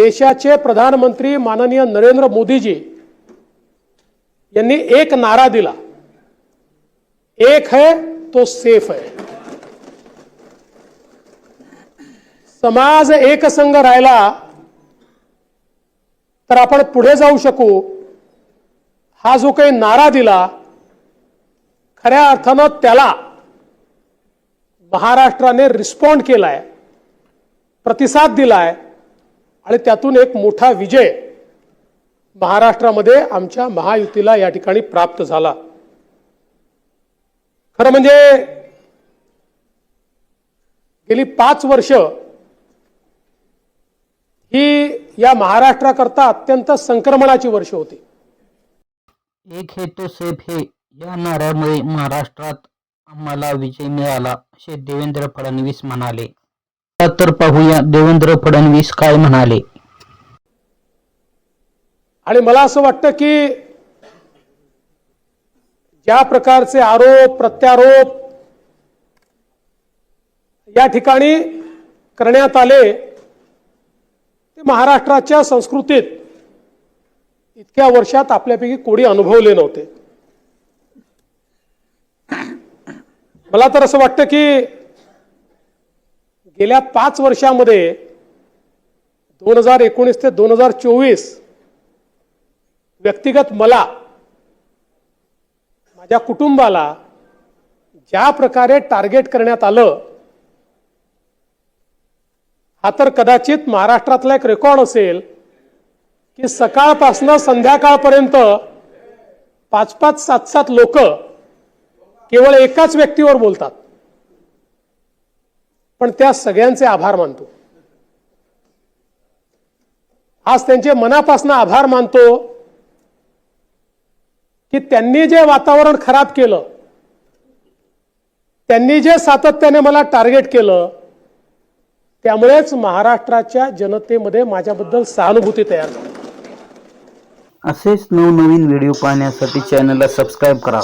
देशाचे प्रधानमंत्री माननीय नरेंद्र मोदीजी यांनी एक नारा दिला. एक है तो सेफ है. समाज एकसंघ राहिला तर आपण पुढे जाऊ शकू. हा जो काही नारा दिला खऱ्या अर्थानं त्याला महाराष्ट्राने रिस्पॉन्ड केलाय प्रतिसाद दिलाय. आणि त्यातून एक मोठा विजय महाराष्ट्रामध्ये आमच्या महायुतीला या ठिकाणी प्राप्त झाला. खरं म्हणजे गेली पाच वर्ष ही या महाराष्ट्राकरता अत्यंत संक्रमणाची वर्ष होती. एक हे तो सेफ हे या नाऱ्यामुळे महाराष्ट्रात आम्हाला विजय मिळाला असे देवेंद्र फडणवीस म्हणाले. तर पाहूया देवेंद्र फडणवीस काय म्हणाले. आणि मला असं वाटतं की ज्या प्रकारचे आरोप प्रत्यारोप या ठिकाणी करण्यात आले ते महाराष्ट्राच्या संस्कृतीत इतक्या वर्षात आपल्यापैकी कोणी अनुभवले नव्हते. मला तर असं वाटतं की गेल्या पाच वर्षामध्ये दोन हजार एकोणीस ते दोन हजार चोवीस व्यक्तिगत मला माझ्या कुटुंबाला ज्या प्रकारे टार्गेट करण्यात आलं हा तर कदाचित महाराष्ट्रातला एक रेकॉर्ड असेल की सकाळपासनं संध्याकाळपर्यंत पाच पाच सात सात लोक केवळ एकाच व्यक्तीवर बोलतात. पण त्या सगळ्यांचे आभार मानतो. आज त्यांचे मनापासून आभार मानतो की त्यांनी जे वातावरण खराब केलं त्यांनी जे सातत्याने मला टार्गेट केलं त्यामुळेच महाराष्ट्राच्या जनतेमध्ये माझ्याबद्दल सहानुभूती तयार झाली. असेच नवनवीन व्हिडिओ पाहण्यासाठी चॅनलला सबस्क्राईब करा.